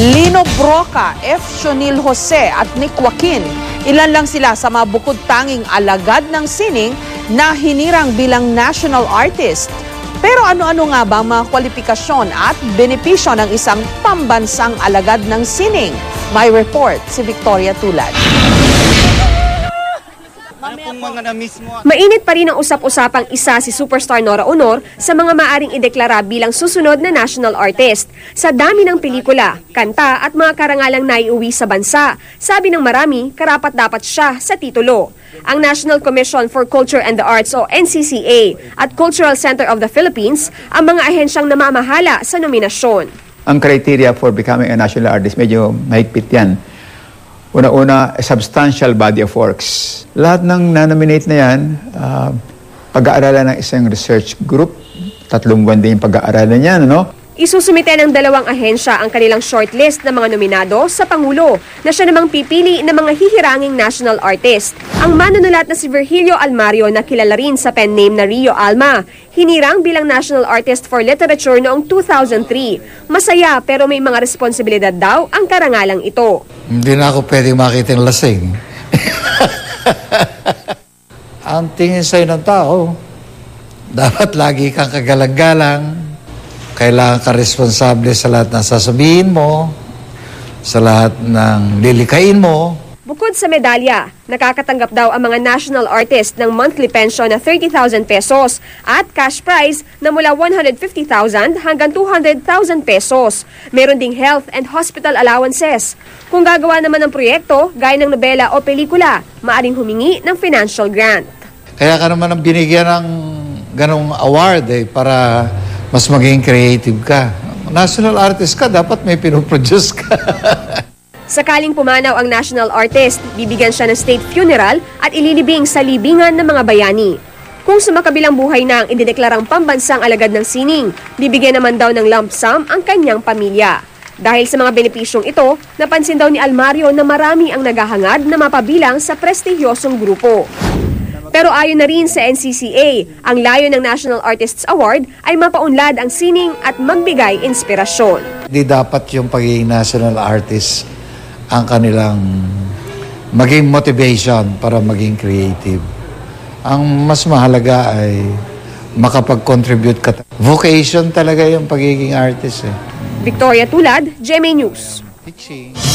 Lino Broca, F. Shonil Jose at Nick Joaquin. Ilan lang sila sa mga bukod tanging alagad ng sining na hinirang bilang national artist. Pero ano-ano nga ba ang mga kwalifikasyon at benepisyo ng isang pambansang alagad ng sining? May report si Victoria Tulad. Pong mga na-miss mo? Mainit pa rin ang usap-usapang isa si superstar Nora Honor sa mga maaring ideklara bilang susunod na national artist. Sa dami ng pelikula, kanta at mga karangalang naiuwi sa bansa, sabi ng marami, karapat dapat siya sa titulo. Ang National Commission for Culture and the Arts o NCCA at Cultural Center of the Philippines ang mga ahensyang namamahala sa nominasyon. ang criteria for becoming a national artist, medyo mahigpit yan. Una-una, a substantial body of works. Lahat ng nanominate na yan, ah, pag-aaralan ng isang research group. Tatlong buwan din yung pag-aaralan yan, ano? Isusumite ng dalawang ahensya ang kanilang shortlist ng mga nominado sa Pangulo na siya namang pipili ng mga hihiranging national artist. Ang manunulat na si Virgilio Almario na kilala rin sa pen name na Rio Alma, hinirang bilang National Artist for Literature noong 2003. Masaya pero may mga responsibilidad daw ang karangalang ito. Hindi na ako pwedeng makita ng lasing. Ang tingin sa'yo ng tao, dapat lagi kang kagalang-galang, kailangan ka responsable sa lahat ng sasabihin mo, sa lahat ng lilikain mo, Bukod sa medalya, nakakatanggap daw ang mga national artist ng monthly pension na 30,000 pesos at cash prize na mula 150,000 hanggang 200,000 pesos. Meron ding health and hospital allowances. Kung gagawa naman ng proyekto, gaya ng nobela o pelikula, maaring humingi ng financial grant. Kaya ka naman ang binigyan ng ganong award eh, para mas maging creative ka. National artist ka, dapat may pinoproduce ka. Sakaling pumanaw ang national artist, bibigyan siya ng state funeral at ililibing sa libingan ng mga bayani. Kung sumakabilang buhay na ang idineklarang pambansang alagad ng sining, bibigyan naman daw ng lump sum ang kanyang pamilya. Dahil sa mga benepisyong ito, napansin daw ni Almario na marami ang naghahangad na mapabilang sa prestigyosong grupo. Pero ayon na rin sa NCCA, ang layo ng National Artists Award ay mapaunlad ang sining at magbigay inspirasyon. Di dapat yung pagiging national artist ang kanilang maging motivation para maging creative. Ang mas mahalaga ay makapag-contribute ka. Vocation talaga yung pagiging artist eh. Victoria Tulad, GMA News. Teaching.